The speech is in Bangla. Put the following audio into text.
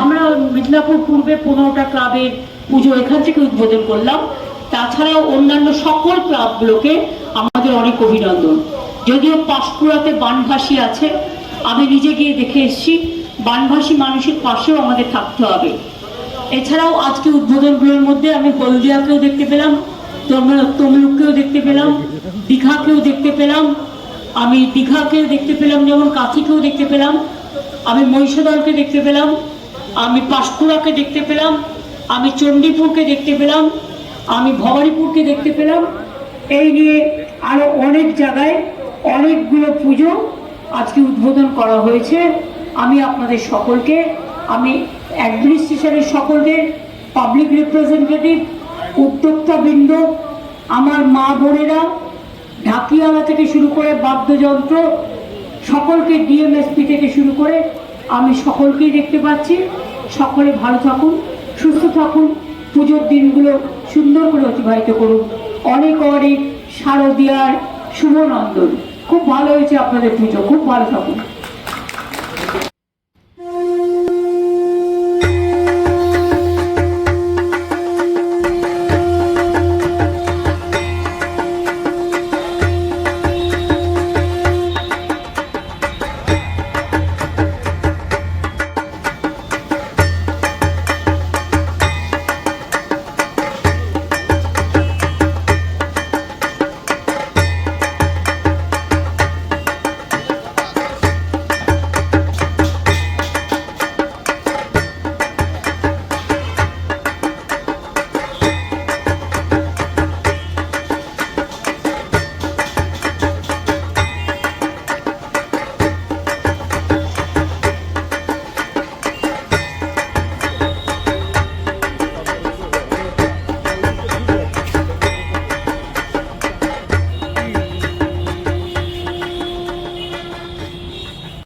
আমরা মিদনাপুর পূর্বে পনেরোটা ক্লাবের পুজো এখান থেকে উদ্বোধন করলাম। তাছাড়াও অন্যান্য সকল ক্লাবগুলোকে আমাদের অনেক অভিনন্দন যদিও পাঁশকুড়াতে বানভাসী আছে, আমি নিজে গিয়ে দেখে এসেছি, বানভাসি মানুষের পাশেও আমাদের থাকতে হবে। এছাড়াও আজকে উদ্বোধনগুলোর মধ্যে আমি হলদিয়াকেও দেখতে পেলাম তমলুক তমলুককেও দেখতে পেলাম, দীঘাকেও দেখতে পেলাম, আমি দীঘাকেও দেখতে পেলাম, যেমন কাঁথিকেও দেখতে পেলাম, আমি মহিষাদলকে দেখতে পেলাম, আমি পাঁশকুড়াকে দেখতে পেলাম, আমি চণ্ডীপুরকে দেখতে পেলাম, আমি ভবানীপুরকে দেখতে পেলাম এই নিয়ে আরও অনেক জায়গায় অনেকগুলো পুজো আজকে উদ্বোধন করা হয়েছে। আমি আপনাদের সকলকে, আমি অ্যাডমিনিস্ট্রেশনের সকলকে পাবলিক রিপ্রেজেন্টেটিভ, উদ্যোক্তাবৃন্দ, আমার মা বোনেরা, ঢাকিয়ালা থেকে শুরু করে বাদ্যযন্ত্র, সকলকে ডিএমএসপি থেকে শুরু করে আমি সকলকেই দেখতে পাচ্ছি। সকলে ভালো থাকুন, সুস্থ থাকুন, পুজোর দিনগুলো সুন্দর করে অতিবাহিত করুন। অনেক অনেক শারদীয়ার শুভনন্দন। খুব ভালো হয়েছে আপনাদের পুজো খুব ভালো থাকুন।